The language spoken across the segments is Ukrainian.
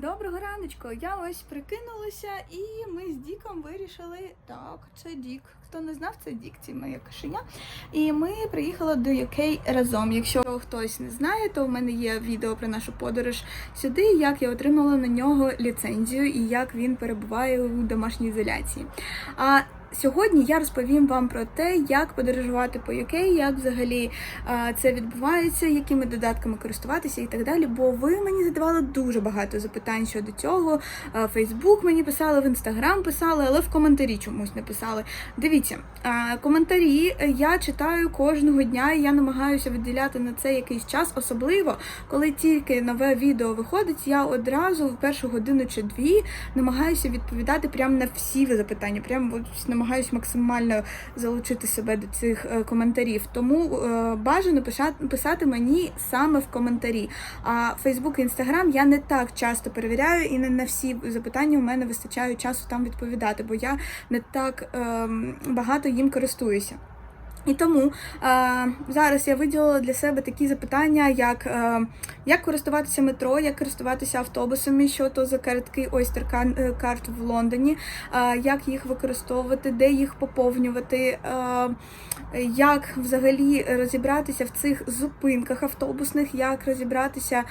Доброго раночку. Я ось прикинулася, і ми з Діком вирішили. Так, це Дік. Хто не знав, це Дік, це моє кошеня. І ми приїхали до UK разом. Якщо хтось не знає, то в мене є відео про нашу подорож сюди, як я отримала на нього ліцензію і як він перебуває у домашній ізоляції. А Сьогодні я розповім вам про те, як подорожувати по UK, як взагалі це відбувається, якими додатками користуватися і так далі. Бо ви мені задавали дуже багато запитань щодо цього. Фейсбук мені писали, в інстаграм писали, але в коментарі чомусь не писали. Дивіться, коментарі я читаю кожного дня, і я намагаюся виділяти на це якийсь час, особливо коли тільки нове відео виходить, я одразу в першу годину чи дві намагаюся відповідати прямо на всі запитання. Прямо от намагаюся максимально залучити себе до цих е, коментарів. Тому е, бажано писати, мені саме в коментарі. А Фейсбук і Інстаграм я не так часто перевіряю, і не на всі запитання у мене вистачає часу там відповідати, бо я не так е, багато їм користуюся. І тому е, зараз я виділила для себе такі запитання, як е, як користуватися метро, як користуватися автобусами, що то за картки Oyster кар- карт в Лондоні, е, як їх використовувати, де їх поповнювати, е, як взагалі розібратися в цих зупинках автобусних, як розібратися е,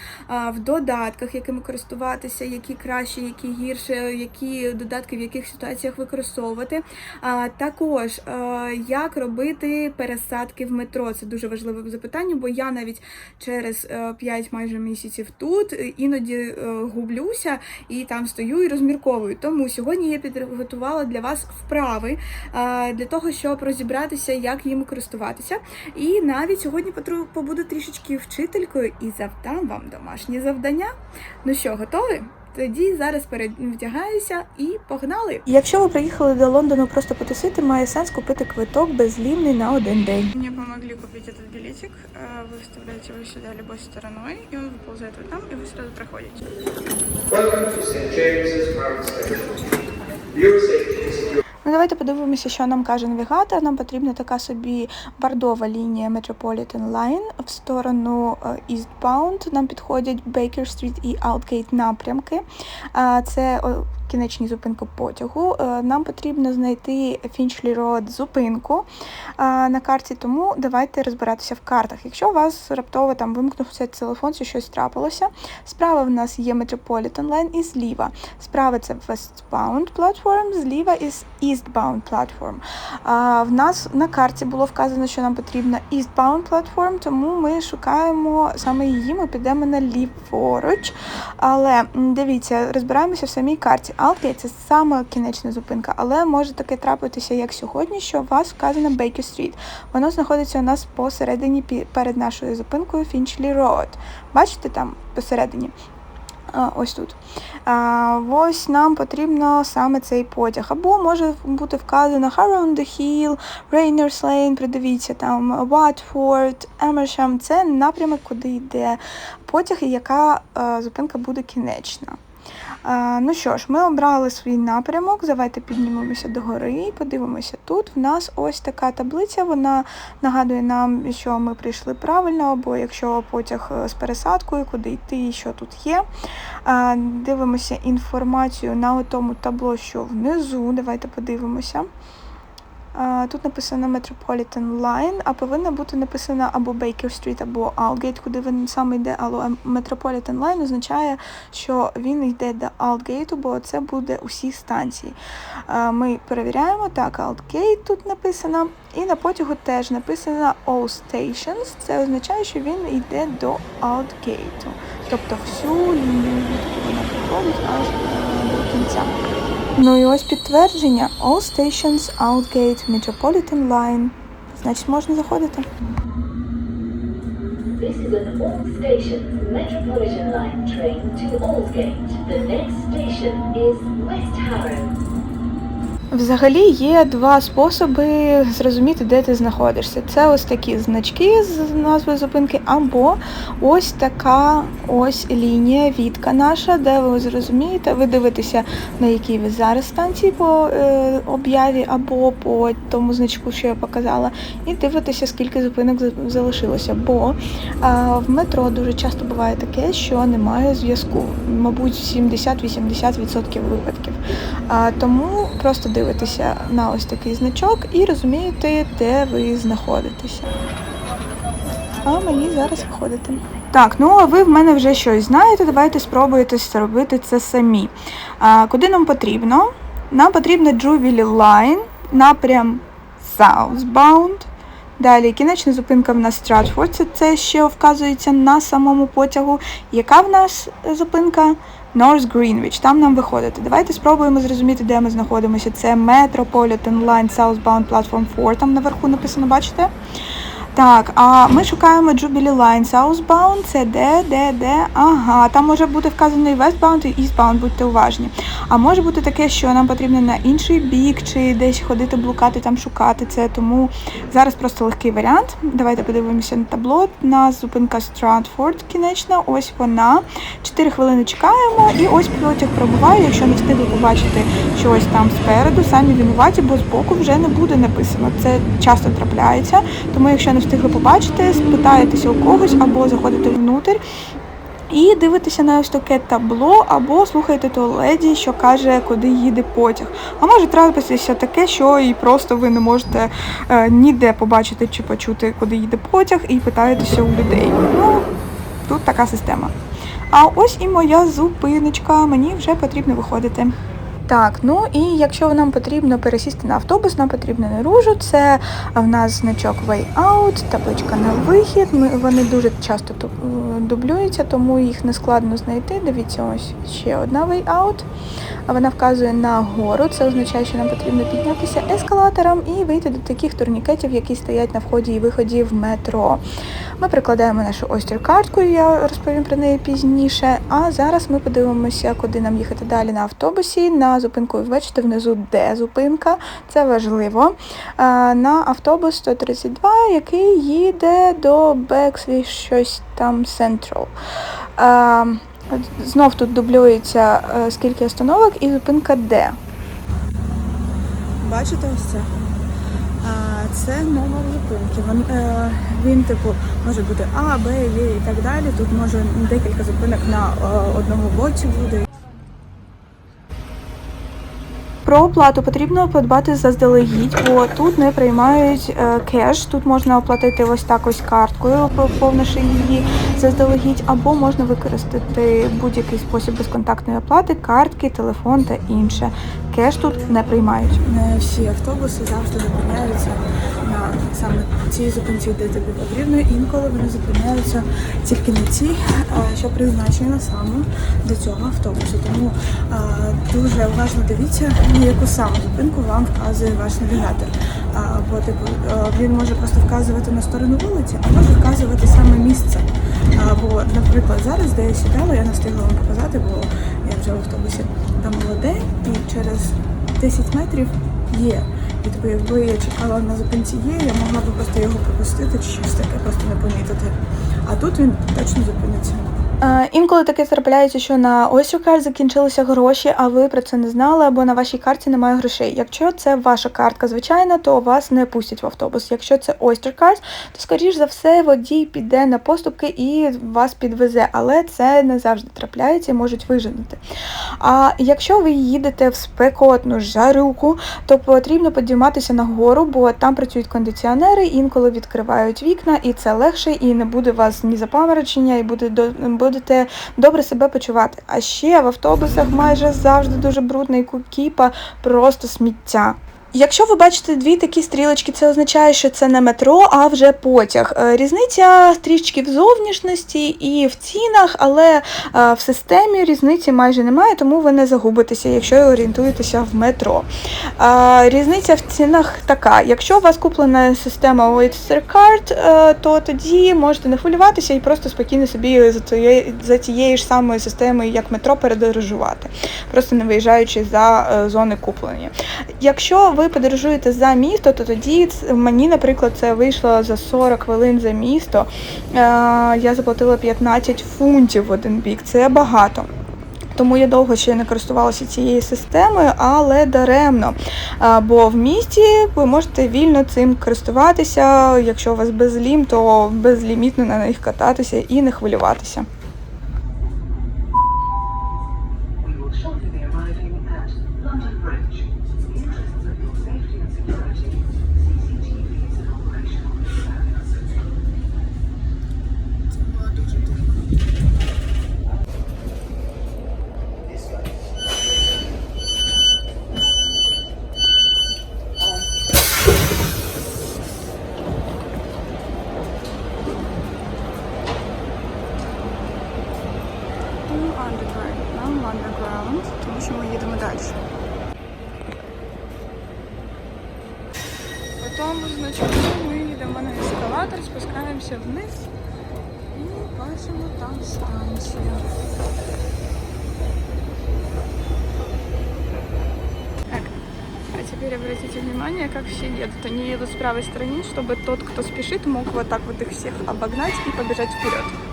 в додатках, якими користуватися, які краще, які гірше, які додатки в яких ситуаціях використовувати. А також е, як робити пересадки в метро. Це дуже важливе запитання, бо я навіть через 5 майже місяців тут е, іноді е, гублюся і там стою і розмірковую. Тому сьогодні я підготувала для вас вправи е, для того, щоб розібратися, як їм користуватися. І навіть сьогодні побуду трішечки вчителькою і завдам вам домашні завдання. Ну що, готові? Тоді зараз перевдягаюся і погнали. Якщо ви приїхали до Лондону просто потусити, має сенс купити квиток безлімний на один день. Мне помогли купить этот билетик. Э, Вы вставляете его сюда любой стороной, и он выползает вот там, и вы сразу проходите. Welcome to St. James's Park Station. Your safety is secure. Ну, давайте подивимося, що нам каже навігатор. Нам потрібна така собі бордова лінія Metropolitan Line в сторону е, Eastbound. Нам підходять Baker Street і Outgate напрямки. Це кінечні зупинки потягу. Е, Нам потрібно знайти Finchley Road зупинку на карті, тому давайте розбиратися в картах. Якщо у вас раптово там вимкнувся телефон чи щось трапилося, справа в нас є Metropolitan Line і зліва. Справа це Westbound platform, зліва із Eastbound platform. В нас на карті було вказано, що нам потрібна Eastbound platform, тому ми шукаємо саме її, ми підемо на ліворуч. Але дивіться, розбираємося в самій карті. Aldgate – це саме кінечна зупинка, але може таке трапитися, як сьогодні, що у вас вказано Baker Street. Воно знаходиться у нас посередині перед нашою зупинкою Finchley Road. Бачите там посередині? Ось тут. Ось нам потрібно саме цей потяг. Або може бути вказано Harrow on the Hill, Rainers Lane, придивіться там Watford, Amersham. Це напрямок, куди йде потяг і яка е, зупинка буде кінечна. Ну що ж, ми обрали свій напрямок. Давайте піднімемося до гори і подивимося. Тут в нас ось така таблиця. Вона нагадує нам, що ми прийшли правильно, або якщо потяг е, з пересадкою, куди йти, і що тут є. Дивимося інформацію на тому табло, що внизу. Давайте подивимося. Тут написано Metropolitan Line, а повинна бути написано або Baker Street, або Aldgate, куди він саме йде, але Metropolitan Line означає, що він йде до Aldgate, бо це буде усі станції. Ми перевіряємо, так, Aldgate тут написано, і на потягу теж написано All Stations, це означає, що він йде до Aldgate, тобто всю лінію, звідки вона проходить аж е, до кінця. Ну і ось підтвердження All Stations Outgate Metropolitan Line. Значить, можна заходити. This is an all stations Metropolitan Line train to Aldgate. The next station is West Harrow. Взагалі є два способи зрозуміти, де ти знаходишся. Це ось такі значки з назвою зупинки, або ось така ось лінія, відка наша, де ви зрозумієте, ви дивитеся, на якій ви зараз станції по е, об'яві або по тому значку, що я показала, і дивитеся, скільки зупинок залишилося. Бо а, в метро дуже часто буває таке, що немає зв'язку. Мабуть, 70-80% випадків. Тому просто дивитеся на ось такий значок і розумієте, де ви знаходитеся. А мені зараз виходити. Так, ну а ви в мене вже щось знаєте. Давайте спробуйте зробити це самі. А, куди нам потрібно? Нам потрібно Jubilee Line, напрям Southbound. Далі кінечна зупинка в нас Стратфорд, це, це ще вказується на самому потягу. Яка в нас е, зупинка? North Greenwich, там нам виходити. Давайте спробуємо зрозуміти, де ми знаходимося. Це Metropolitan Line Southbound Platform 4, там наверху написано, бачите? Так, а ми шукаємо Jubilee Line Southbound, це де, де, де. Ага, там може бути вказано і Westbound, і Eastbound, будьте уважні. А може бути таке, що нам потрібно на інший бік, чи десь ходити, блукати, там шукати це. Тому зараз просто легкий варіант. Давайте подивимося на табло. На зупинка Стратфорд кінечна, ось вона. 4 хвилини чекаємо, і ось потяг пробуває. Якщо не встигли побачити щось там спереду, самі винуваті, бо збоку вже не буде написано. Це часто трапляється. Тому, якщо не встигли побачити, спитаєтеся у когось або заходите внутрь. І дивитеся на ось таке табло, або слухайте ту леді, що каже, куди їде потяг. А може трапитися таке, що і просто ви не можете е, ніде побачити чи почути, куди їде потяг, і питаєтеся у людей. Ну, тут така система. А ось і моя зупиночка, мені вже потрібно виходити. Так, ну і якщо нам потрібно пересісти на автобус, нам потрібно наружу. Це в нас значок Way Out, табличка на вихід. Ми, вони дуже часто е, дублюються, тому їх не складно знайти. Дивіться, ось ще одна Way Out. Вона вказує на гору. Це означає, що нам потрібно піднятися ескалатором і вийти до таких турнікетів, які стоять на вході і виході в метро. Ми прикладаємо нашу Oyster картку, я розповім про неї пізніше. А зараз ми подивимося, куди нам їхати далі на автобусі. На зупинку ви бачите внизу, де зупинка. Це важливо. А, На автобус 132, який їде до Бекслі, щось там Central. А, Знов тут дублюється е, скільки остановок і зупинка де. Бачите ось це? Це номер зупинки. Він, е, він типу може бути А, Б, Є і так далі. Тут може декілька зупинок на е, одному боці буде. Про оплату потрібно подбати заздалегідь, бо тут не приймають е, кеш. Тут можна оплатити ось так ось карткою, поповнивши її заздалегідь, або можна використати будь-який спосіб безконтактної оплати, картки, телефон та інше. Кеш тут не приймають. Не всі автобуси завжди зупиняються на саме цій зупинці, де тобі потрібно. Інколи вони зупиняються тільки на цій, е, що призначена саме до цього автобусу. Тому е, дуже уважно дивіться, на яку саме зупинку вам вказує ваш навігатор. Бо типу е, він може просто вказувати на сторону вулиці, а може вказувати саме місце. Бо, наприклад, зараз, де я сідала, я не встигла вам показати, бо вже в автобусі там було де, і через 10 метрів є. І тобі, якби я чекала на зупинці є, я могла б просто його пропустити чи щось таке, просто не помітити. А тут він точно зупиниться. Е, інколи таке трапляється, що на Oyster закінчилися гроші, а ви про це не знали, або на вашій карті немає грошей. Якщо це ваша картка звичайна, то вас не пустять в автобус. Якщо це Oyster то скоріш за все водій піде на поступки і вас підвезе, але це не завжди трапляється і можуть виженути. А якщо ви їдете в спекотну жарюку, то потрібно підійматися нагору, бо там працюють кондиціонери, інколи відкривають вікна, і це легше, і не буде вас ні запаморочення, і буде до- будете добре себе почувати. А ще в автобусах майже завжди дуже брудна і купа просто сміття. Якщо ви бачите дві такі стрілочки, це означає, що це не метро, а вже потяг. Е, Різниця трішки в зовнішності і в цінах, але е, в системі різниці майже немає, тому ви не загубитеся, якщо орієнтуєтеся в метро. Е, Різниця в цінах така: якщо у вас куплена система Card, то тоді можете не хвилюватися і просто спокійно собі за тією, ж самою системою, як метро, передорожувати, просто не виїжджаючи за зони куплення. Якщо ви подорожуєте за місто, то тоді мені, наприклад, це вийшло за 40 хвилин за місто. Е, Я заплатила 15 фунтів в один бік. Це багато. Тому я довго ще не користувалася цією системою, але даремно. Бо в місті ви можете вільно цим користуватися. Якщо у вас безлім, то безлімітно на них кататися і не хвилюватися. Underground, нам underground, тому що ми їдемо далі. По тому значку ми йдемо на ескалатор, спускаємося вниз і бачимо там станцію. Так, а теперь обратите внимание, как все едут. Они едут с правой стороны, чтобы тот, кто спешит, мог вот так вот их всех обогнать и побежать вперед.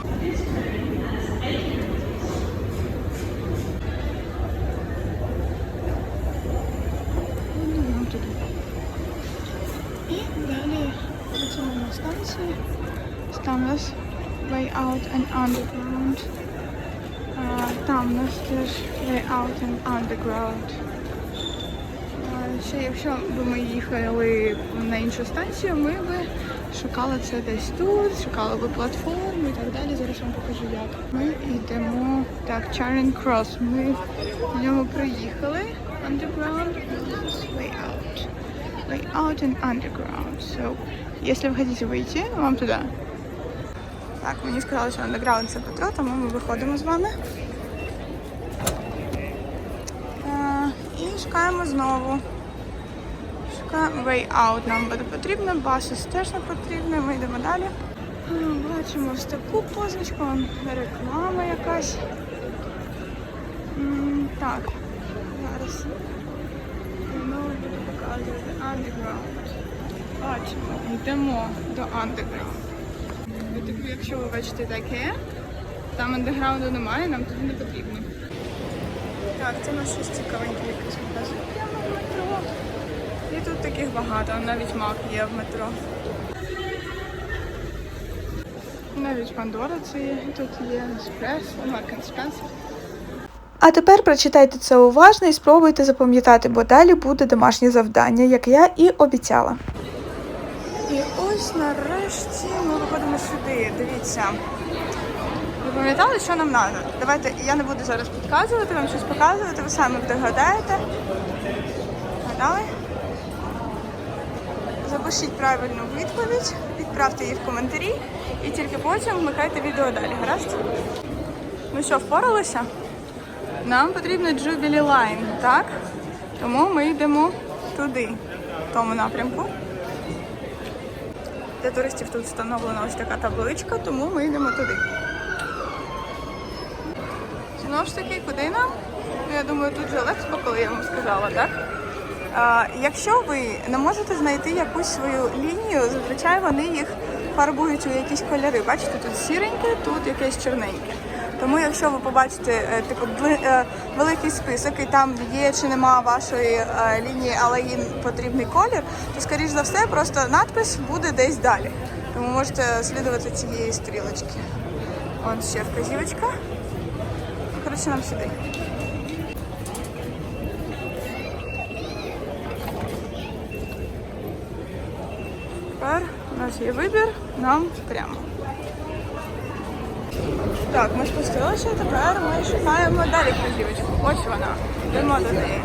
А, якщо б ми їхали на іншу станцію, ми б шукали це десь тут, шукали б платформу і так далі. Зараз вам покажу як. Ми йдемо так, Charing Cross. Ми в ньому приїхали. Underground way out. Way out and underground. So, если вы хотите выйти, вам туда. Так, мені сказали, що underground це Петро, тому ми виходимо з вами. Е, і шукаємо знову. Шукаємо way out. Нам буде потрібно, басус теж не потрібно, ми йдемо далі. Бачимо ось таку позначку, реклама якась. Так, зараз. Ну, буду показувати underground. Бачимо, йдемо до underground. І, Типу, якщо ви бачите таке, там андеграунду немає, нам туди не потрібно. Так, це наш щось цікавеньке якийсь магазин. І тут таких багато, навіть мак є в метро. Навіть Пандора це є, тут є Еспресо, Марк Спенсер. А тепер прочитайте це уважно і спробуйте запам'ятати, бо далі буде домашнє завдання, як я і обіцяла. І ось нарешті ми виходимо сюди. Дивіться. Ви пам'ятали, що нам треба? Давайте я не буду зараз підказувати, вам щось показувати, ви самі догадаєте. Гадали? Запишіть правильну відповідь, відправте її в коментарі і тільки потім вмикайте відео далі. Гаразд? Ну що, впоралися? Нам потрібно Jubilee Line, так? Тому ми йдемо туди, в тому напрямку. Для туристів тут встановлена ось така табличка, тому ми йдемо туди. Знову ж таки, куди нам? Ну, я думаю, тут же легко, коли я вам сказала, так? Якщо ви не можете знайти якусь свою лінію, зазвичай вони їх фарбують у якісь кольори. Бачите, тут сіреньке, тут якесь чорненьке. Тому якщо ви побачите е, типу, е, великий список і там є чи нема вашої е, лінії, але їм потрібний колір, то скоріш за все просто надпис буде десь далі. Тому можете слідувати цієї стрілочки. От ще вказівочка. Коротше, нам сюди. Тепер у нас є вибір, нам прямо. Так, ми спустилися, тепер ми шукаємо далі вказівочку. Ось вона. Йдемо до неї.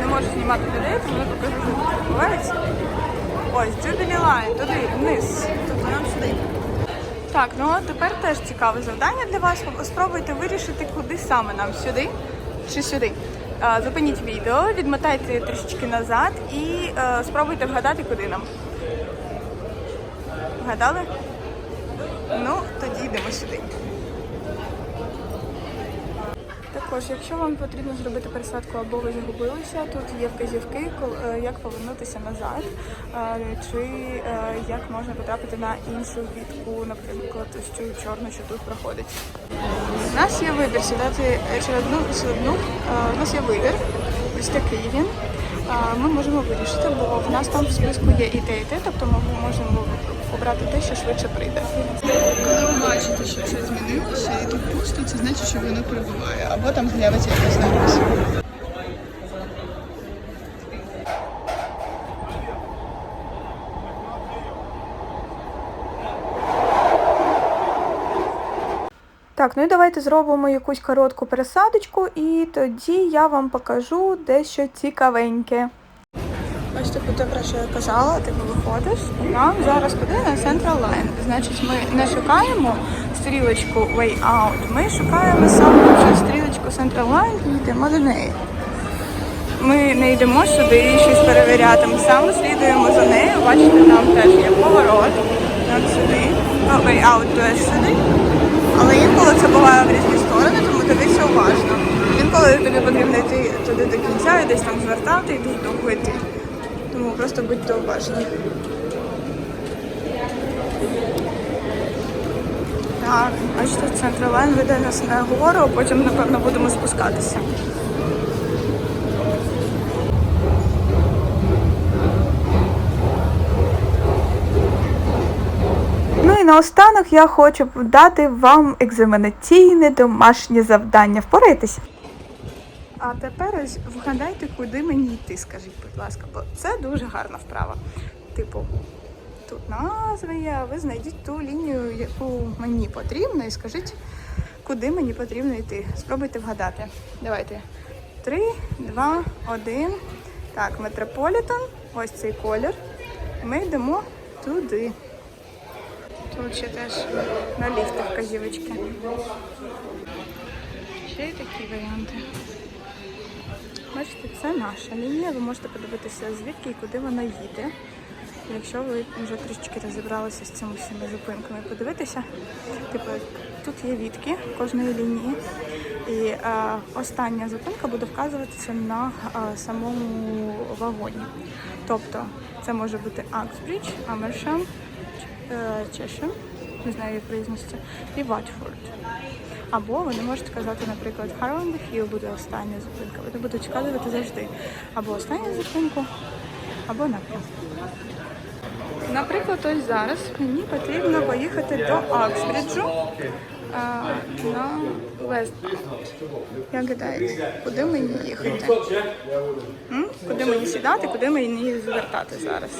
Не можу знімати людей, тому покажу, що тут відбувається. Ось, Jubilee Line, туди, вниз. Тобто нам сюди. Так, ну а тепер теж цікаве завдання для вас. Спробуйте вирішити, куди саме нам сюди чи сюди. Зупиніть відео, відмотайте трішечки назад і е, спробуйте вгадати, куди нам. Вгадали? Ну, тоді йдемо сюди. Також, якщо вам потрібно зробити пересадку або ви загубилися, тут є вказівки, е, як повернутися назад, е, чи е, як можна потрапити на іншу вітку, наприклад, цю чорну, що тут проходить. У нас є вибір сідати чи одну чи одну. У нас є вибір, ось такий він. Ми можемо вирішити, бо в нас там в списку є і те, і те, тобто ми можемо обрати те, що швидше прийде. Коли ви бачите, що це змінилося і тут пусто, це значить, що воно перебуває, Або там з'явиться якась надпис. Так, ну і давайте зробимо якусь коротку пересадочку, і тоді я вам покажу дещо цікавеньке. Ось типу те, про що я казала, ти виходиш, нам зараз куди на Central Line. Значить, ми не шукаємо стрілочку Way Out, ми шукаємо саме стрілочку Central Line і йдемо до неї. Ми не йдемо сюди і щось перевіряти, ми саме слідуємо за нею. Бачите, там теж є поворот, як сюди, ну, Way Out теж сюди. Але інколи це буває в різні сторони, тому дивіться уважно. Інколи тобі потрібно йти туди до кінця і десь там звертати і дуже довго йти. Тому просто будьте уважні. Так, бачите, централайн веде нас на гору, а потім, напевно, будемо спускатися. Ну наостанок я хочу дати вам екзаменаційне домашнє завдання. Впораєтесь? А тепер ось вгадайте, куди мені йти, скажіть, будь ласка, бо це дуже гарна вправа. Типу, тут назва є, ви знайдіть ту лінію, яку мені потрібно, і скажіть, куди мені потрібно йти. Спробуйте вгадати. Давайте. Три, два, один. Так, метрополітен, ось цей колір. Ми йдемо туди. Тут ще теж на ліфти вказівочки. Ще й такі варіанти. Бачите, це наша лінія. Ви можете подивитися, звідки і куди вона їде. Якщо ви вже трішки розібралися з цими всіма зупинками, подивитися, типу, тут є відки кожної лінії. І е, остання зупинка буде вказуватися на е, самому вагоні. Тобто це може бути Аксбридж, Амершам, Чешем, не знаю, як произноситься, і Ватфорд. Або вони можуть казати, наприклад, Harland Hill буде остання зупинка. Вони будуть вказувати завжди або останню зупинку, або напрямок. Наприклад, ось зараз мені потрібно поїхати до Аксбриджу а, на Вестбаунд. Як гадаєте, куди мені їхати? М? Куди мені сідати, куди мені звертати зараз?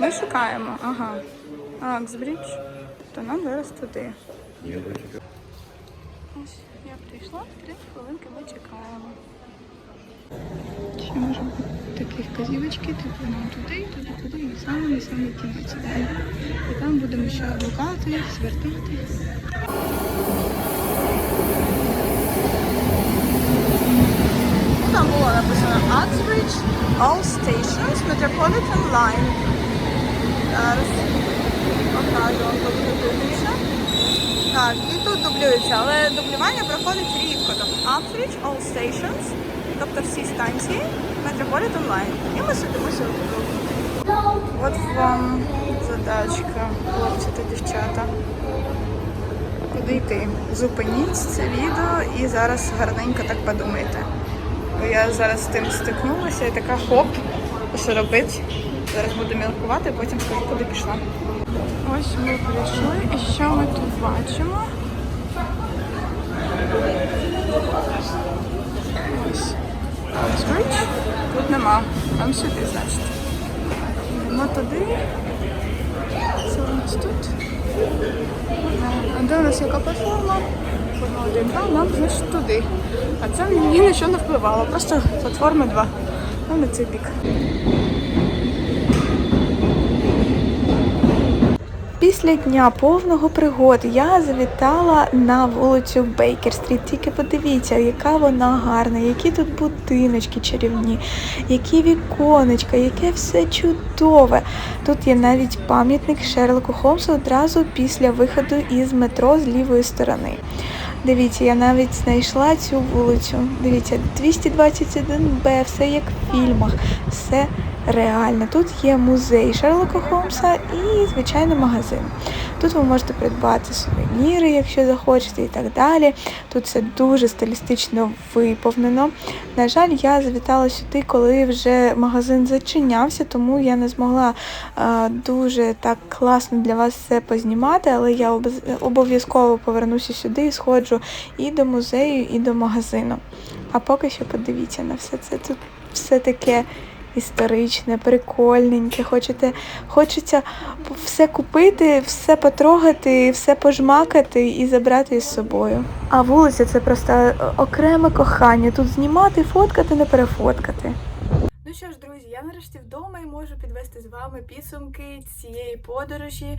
Ми шукаємо, ага, Аксбридж, то нам зараз туди. Ось я прийшла, три хвилинки ми чекаємо. Ще може бути такі вказівочки, типу нам туди, туди, туди, і саме і саме кінець. далі. І там будемо ще блукати, звертати. Там було написано Uxbridge, All Stations, Metropolitan Line. Зараз покажу вам, коли дублюється. Так, і тут дублюється, але дублювання проходить рідко. Тобто Uxbridge, All Stations, тобто всі станції, Metropolitan Line. І ми сидимо сьогодні. От вам задачка, хлопці та дівчата. Куди йти? Зупиніть це відео і зараз гарненько так подумайте. Бо я зараз з тим стикнулася і така хоп, що робити. Зараз буду міркувати, потім скажу, куди пішла. Ось ми прийшли, і що ми тут бачимо? Ось. Oxbridge. Тут нема. Там сюди, значить. Йдемо туди. Це у нас тут. А де у нас яка платформа? Форма 1, 2, нам значить туди. А це мені нічого не впливало, просто платформа 2. Ну, на цей бік. Після дня повного пригод я завітала на вулицю Бейкер-стріт. Тільки подивіться, яка вона гарна, які тут будиночки чарівні, які віконечка, яке все чудове. Тут є навіть пам'ятник Шерлоку Холмсу одразу після виходу із метро з лівої сторони. Дивіться, я навіть знайшла цю вулицю. Дивіться, 221Б, все як в фільмах, все реально. Тут є музей Шерлока Холмса і звичайно магазин. Тут ви можете придбати сувеніри, якщо захочете, і так далі. Тут все дуже стилістично виповнено. На жаль, я завітала сюди, коли вже магазин зачинявся, тому я не змогла е, дуже так класно для вас все познімати, але я обов'язково повернуся сюди і сходжу і до музею, і до магазину. А поки що подивіться на все це. Тут все таке історичне, прикольненьке. Хочете, хочеться все купити, все потрогати, все пожмакати і забрати із собою. А вулиця це просто е, окреме кохання. Тут знімати, фоткати, не перефоткати. Ну що ж, друзі, я нарешті вдома і можу підвести з вами підсумки цієї подорожі.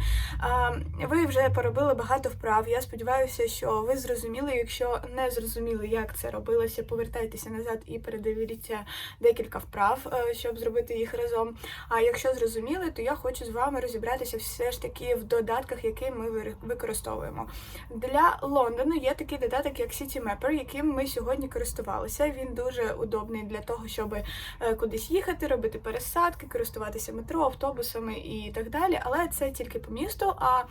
Ви вже поробили багато вправ. Я сподіваюся, що ви зрозуміли. Якщо не зрозуміли, як це робилося, повертайтеся назад і передивіться декілька вправ, е, щоб зробити їх разом. А якщо зрозуміли, то я хочу з вами розібратися все ж таки в додатках, які ми використовуємо. Для Лондону є такий додаток, як City Mapper, яким ми сьогодні користувалися. Він дуже удобний для того, щоб е, кудись їхати, робити пересадки, користуватися метро, автобусами і так далі. Але це тільки по місту. А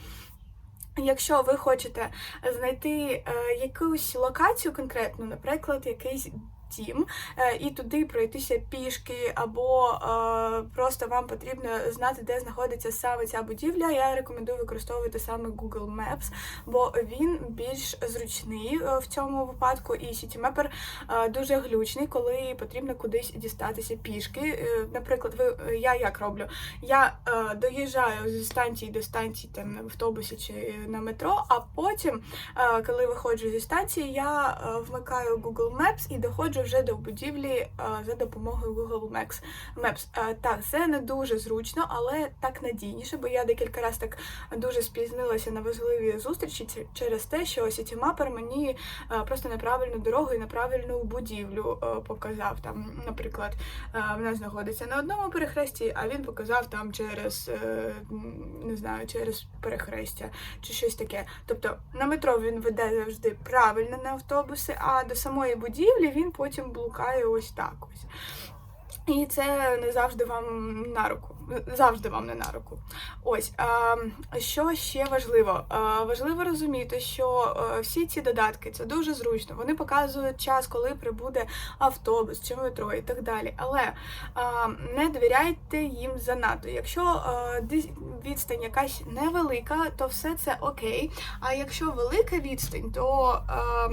Якщо ви хочете знайти е, якусь локацію конкретну, наприклад, якийсь дім, е, і туди пройтися пішки, або е, просто вам потрібно знати, де знаходиться саме ця будівля, я рекомендую використовувати саме Google Maps, бо він більш зручний е, в цьому випадку, і CityMapper дуже глючний, коли потрібно кудись дістатися пішки. Наприклад, ви я як роблю? Я доїжджаю зі станції до станції там на автобусі чи на метро, а потім, коли виходжу зі станції, я вмикаю Google Maps і доходжу вже до будівлі е, за допомогою Google Maps. Maps. Е, так, це не дуже зручно, але так надійніше, бо я декілька разів так дуже спізнилася на важливі зустрічі через те, що Citymapper мені е, просто неправильну дорогу і неправильну будівлю показав. Там, наприклад, е, вона знаходиться на одному перехресті, а він показав там через не знаю, через перехрестя чи щось таке. Тобто на метро він веде завжди правильно на автобуси, а до самої будівлі він потім блукає ось так ось. І це не завжди вам на руку. Завжди вам не на руку. Ось що ще важливо? Важливо розуміти, що е, всі ці додатки це дуже зручно. Вони показують час, коли прибуде автобус чи метро і так далі. Але не довіряйте їм занадто. Якщо а, відстань якась невелика, то все це окей. А якщо велика відстань, то а,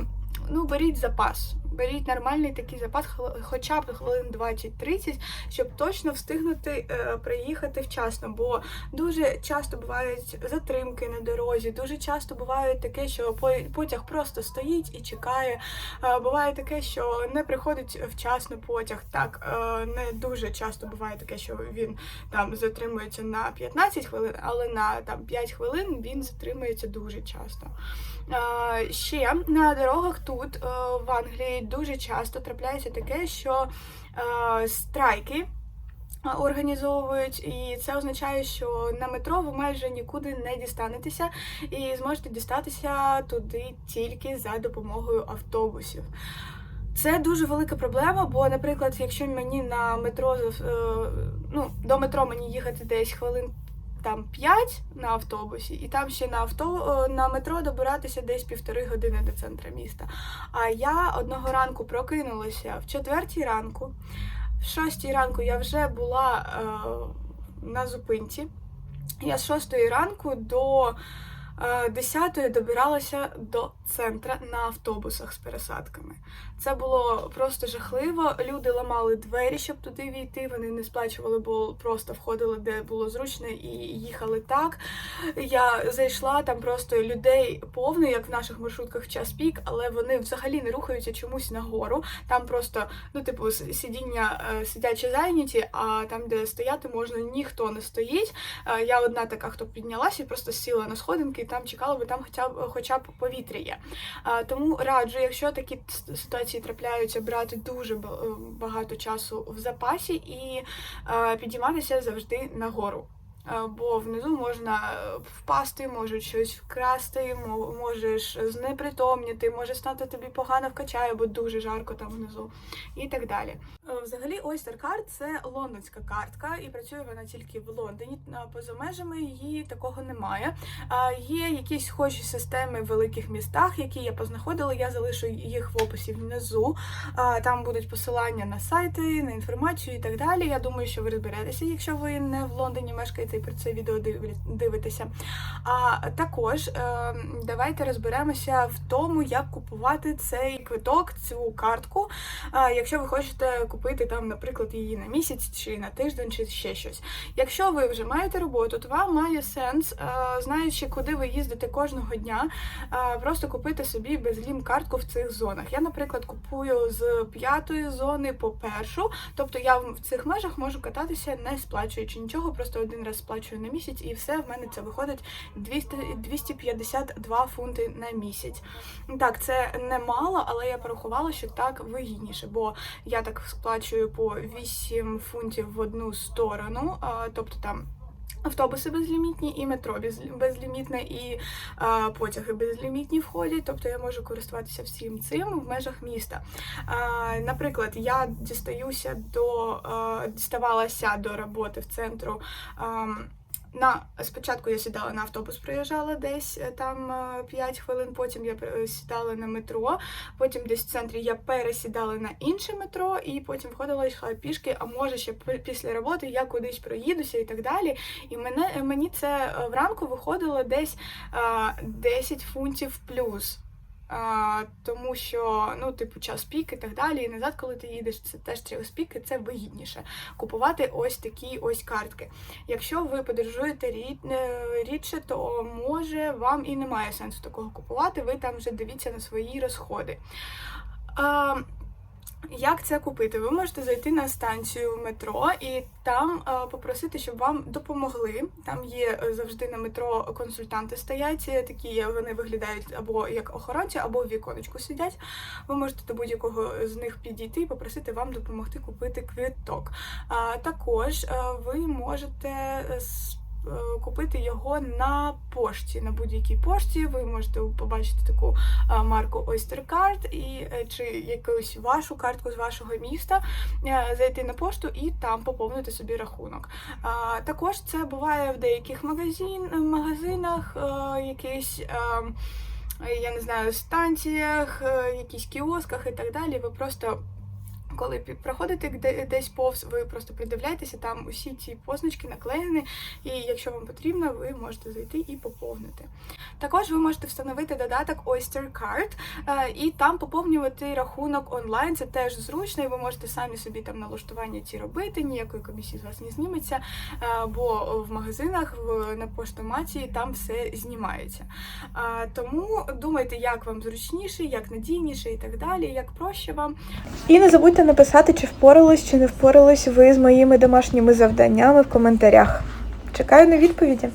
ну беріть запас. Беріть нормальний такий запас, хоча б хвилин 20-30, щоб точно встигнути е, приїхати вчасно. Бо дуже часто бувають затримки на дорозі, дуже часто буває таке, що потяг просто стоїть і чекає. Е, буває таке, що не приходить вчасно потяг. Так, е, не дуже часто буває таке, що він там затримується на 15 хвилин, але на там 5 хвилин він затримується дуже часто. Е, Ще на дорогах тут е, в Англії дуже часто трапляється таке, що е, страйки е, організовують, і це означає, що на метро ви майже нікуди не дістанетеся і зможете дістатися туди тільки за допомогою автобусів. Це дуже велика проблема, бо, наприклад, якщо мені на метро е, ну, до метро мені їхати десь хвилин там 5 на автобусі, і там ще на авто е, на метро добиратися десь півтори години до центра міста. А я одного ранку прокинулася в четвертій ранку, в шостій ранку я вже була е, на зупинці. Я з шостої ранку до е, 10 добиралася до центра на автобусах з пересадками. Це було просто жахливо. Люди ламали двері, щоб туди війти. Вони не сплачували, бо просто входили, де було зручно, і їхали так. Я зайшла там просто людей повно, як в наших маршрутках в час пік, але вони взагалі не рухаються чомусь нагору. Там просто, ну, типу, сидіння е, сидячі зайняті, а там, де стояти можна, ніхто не стоїть. Е, Я одна така, хто піднялася і просто сіла на сходинки там чекало, бо там хоча б хоча б повітря є. Тому раджу, якщо такі ситуації трапляються, брати дуже е, багато часу в запасі і е, підійматися завжди нагору. Бо внизу можна е, впасти, можуть щось вкрасти, мо- можеш знепритомніти, може стати тобі погано вкачає, бо дуже жарко там внизу, і так далі. Е, Взагалі, Oyster Card – це лондонська картка, і працює вона тільки в Лондоні. Поза межами її такого немає. Є якісь схожі системи в великих містах, які я познаходила. Я залишу їх в описі внизу. Там будуть посилання на сайти, на інформацію і так далі. Я думаю, що ви розберетеся, якщо ви не в Лондоні мешкаєте і про це відео дивитеся. А також е, давайте розберемося в тому, як купувати цей квиток, цю картку. Якщо ви хочете купити там, наприклад, її на місяць чи на тиждень, чи ще щось. Якщо ви вже маєте роботу, то вам має сенс, е, знаючи, куди ви їздите кожного дня, е, просто купити собі безлім картку в цих зонах. Я, наприклад, купую з п'ятої зони по першу, тобто я в цих межах можу кататися, не сплачуючи нічого, просто один раз сплачую на місяць, і все в мене це виходить 200, 252 фунти на місяць. Так, це немало, але я порахувала, що так вигідніше, бо я так сплачую по 8 фунтів в одну сторону, тобто там. Автобуси безлімітні і метро без- безлімітне, і а, потяги безлімітні входять, тобто я можу користуватися всім цим в межах міста. А, наприклад, я дістаюся до а, діставалася до роботи в центру. ам, на спочатку я сідала на автобус, проїжджала десь е, там 5 хвилин. Потім я е, сідала на метро. Потім десь в центрі я пересідала на інше метро, і потім входила йшла пішки. А може ще після роботи я кудись проїдуся і так далі. І мене мені це е, вранку виходило десь е, 10 фунтів плюс. А, тому що, ну, типу, час пік і так далі, і назад, коли ти їдеш, це теж час пік, і це вигідніше купувати ось такі ось картки. Якщо ви подорожуєте рід, е, рідше, то може вам і немає сенсу такого купувати. Ви там вже дивіться на свої розходи. А, як це купити? Ви можете зайти на станцію метро і там е, попросити, щоб вам допомогли. Там є е, завжди на метро консультанти стоять, е, такі вони виглядають або як охоронці, або в віконечку сидять. Ви можете до будь-якого з них підійти і попросити вам допомогти купити квиток. Також ви можете купити його на пошті, на будь-якій пошті. Ви можете побачити таку е, марку Oyster Card і е, чи якусь вашу картку з вашого міста, е, зайти на пошту і там поповнити собі рахунок. Також це буває в деяких магазин, магазинах, е, якісь. е, Я не знаю, станціях, е, якісь кіосках і так далі. Ви просто коли проходите десь повз, ви просто придивляєтеся, там усі ці позначки наклеєні, і якщо вам потрібно, ви можете зайти і поповнити. Також ви можете встановити додаток Oyster Card е, і там поповнювати рахунок онлайн. Це теж зручно, і ви можете самі собі там налаштування ці робити, ніякої комісії з вас не зніметься, е, бо в магазинах, на поштоматі там все знімається. Е, Тому думайте, як вам зручніше, як надійніше і так далі, як проще вам. І не забудьте написати, чи впорались, чи не впорались ви з моїми домашніми завданнями в коментарях. Чекаю на відповіді.